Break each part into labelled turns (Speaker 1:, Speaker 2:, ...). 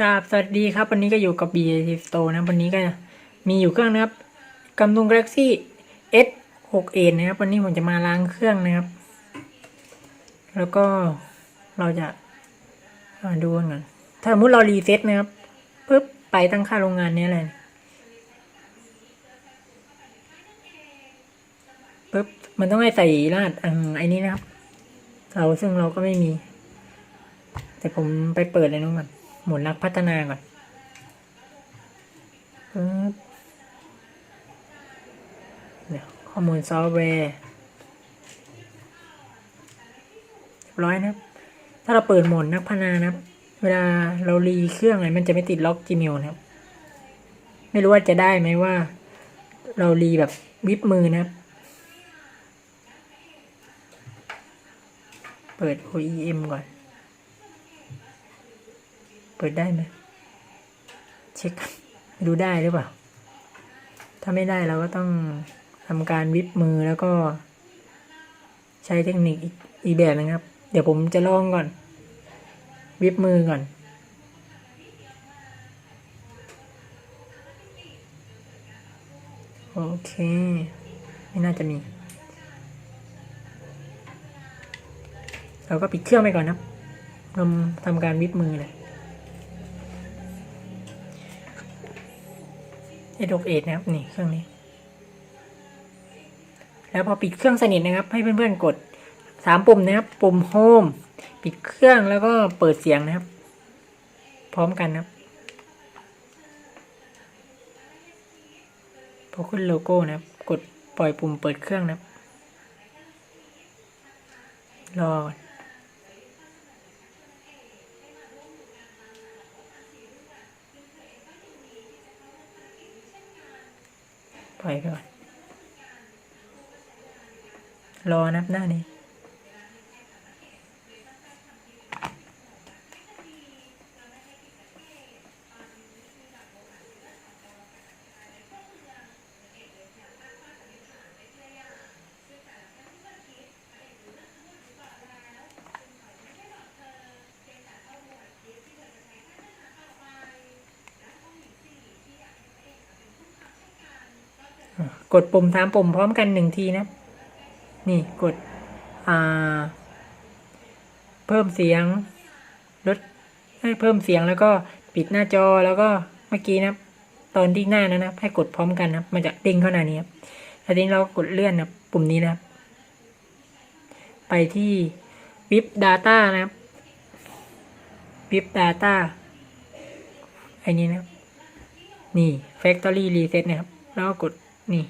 Speaker 1: กราบสวัสดีครับ วันนี้ก็อยู่กับ b ี t Store นะ วันนี้ก็มีอยู่เครื่องนะครับกัมตุง Galaxy S 6 a นะครับ วันนี้ผมจะมาล้างเครื่องนะครับ แล้วก็เราจะาดูกันก่อนถ้าสมมติเรารีเซ็ตนะครับปุ๊บไปตั้งค่าโรงงานนี้เลยปุ๊บมันต้องให้ใส่รหัสอันไอ้นี้นะครับ เราซึ่งเราก็ไม่มี แต่ผมไปเปิดเลยนู้นก่อน มุนนักพัฒนาก่อนปึ๊บเดี๋ยข้อมูลซอฟต์แวร์เรียบร้อยนะถ้าเราเปิดโหมดนักพัฒนานะเวลาเรารีเครื่องอะไรมันจะไม่ติดล็อก Gmail นะครับ ไม่รู้ว่าจะได้ไหมว่า เรารีแบบวิบมือนะเปิด OEM ก่อน เปิดได้ไหมเช็คดูได้หรือเปล่า ถ้าไม่ได้เราก็ต้องทำการวิบมือแล้วก็ ใช้เทคนิคอีกแบบนึงครับ เดี๋ยวผมจะลองก่อน วิบมือก่อนโอเค ไม่น่าจะมี เราก็ปิดเครื่องไปก่อนนะทำทำการวิบมือเลย เอดกเอดนะครับนี่เครื่องนี้ แล้วพอปิดเครื่องสนิทนะครับ ให้เพื่อนๆกดสามปุ่มนะครับ ปุ่มโฮมปิดเครื่องแล้วก็เปิดเสียงนะครับ พร้อมกันนะครับพอขึ้นโลโก้นะครับ กดปล่อยปุ่มเปิดเครื่องนะครับรอก่อน ปล่อยก่อน รอนับหน้านี้ กดปุ่มสามปุ่มพร้อมกันหนึ่งทีนะ นี่กดอ่าเพิ่มเสียงลดให้เพิ่มเสียงแล้วก็ปิดหน้าจอแล้วก็เมื่อกี้นะตอนที่หน้านั้นะให้กดพร้อมกันนะมันจะเด้งเข้าหน้านี้ครับทีนี้เรากดเลื่อนนะปุ่มนี้นะไปที่วิบ Data นะครับวิบ Data ไอ้นี้นะนี่ Factory Reset นะครับ แล้วก็กดนี่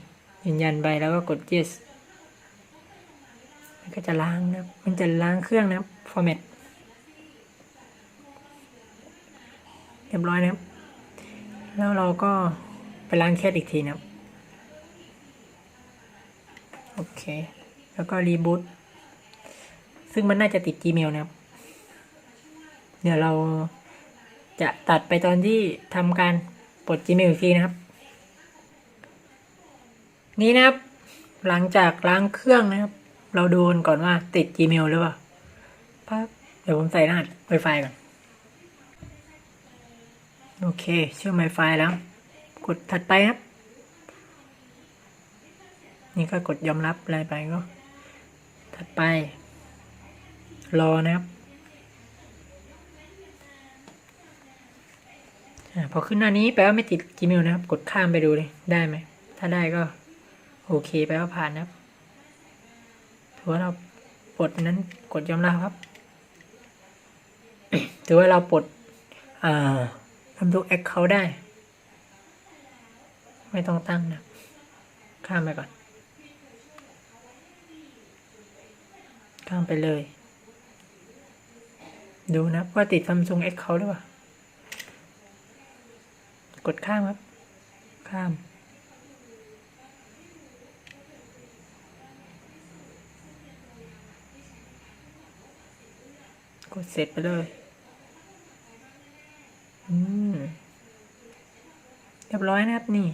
Speaker 1: ยืนยันไปแล้วก็กด yes มันก็จะล้างนะมันจะล้างเครื่องนะครับ format เรียบร้อยนะครับ แล้วเราก็ไปล้างแคสอีกทีนะครับโอเค แล้วก็รีบูตซึ่งมันน่าจะติด Gmail นะครับ เดี๋ยวเราจะตัดไปตอนที่ทำการปลด Gmail อีกทีนะครับ นี่นะครับ หลังจากล้างเครื่องนะครับ เราดูกันก่อนว่าติด Gmail หรือเปล่าปั๊บเดี๋ยวผมใส่รหัส Wi-Fi ก่อน โอเค เชื่อม Wi-Fi แล้ว กดถัดไปครับ นี่ก็กดยอมรับอะไรไปก็ ถัดไป รอนะครับอพอขึ้นหน้านี้แปลว่าไม่ติด Gmail นะครับ กดข้ามไปดูเลย ได้ไหม ถ้าได้ก็ โอเคแปลว่าผ่านนะครับถือว่าเราปลดนั้นกดยอมรับครับถือว่าเราปลดทำทุกแอคเคาท์ได้ ไม่ต้องตั้งนะ ข้ามไปก่อน ข้ามไปเลย ดูนะว่าติด Samsung Account หรือเปล่า กดข้ามครับ ข้าม กดเสร็จไปเลย อืม เรียบร้อยนะครับนี่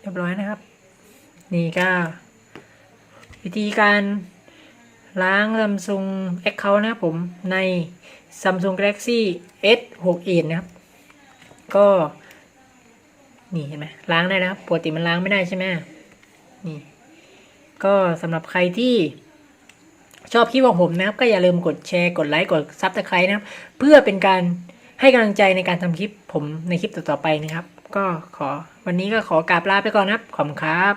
Speaker 1: เรียบร้อยนะครับ นี่ก็ วิธีการล้าง Samsung Account นะครับผมใน Samsung Galaxy S 6 e นะครับ ก็ นี่เห็นไหมล้างได้นะครับปกติมันล้างไม่ได้ใช่ไหมนี่ก็สำหรับใครที่ชอบคลิปของผมนะครับ ก็อย่าลืมกดแชร์กดไลค์กดซับสไครต์นะครับ เพื่อเป็นการให้กำลังใจในการทำคลิปผมในคลิปต่อๆไปนะครับ ก็ขอวันนี้ก็ขอกราบลาไปก่อนนะครับ ขอบคุณครับ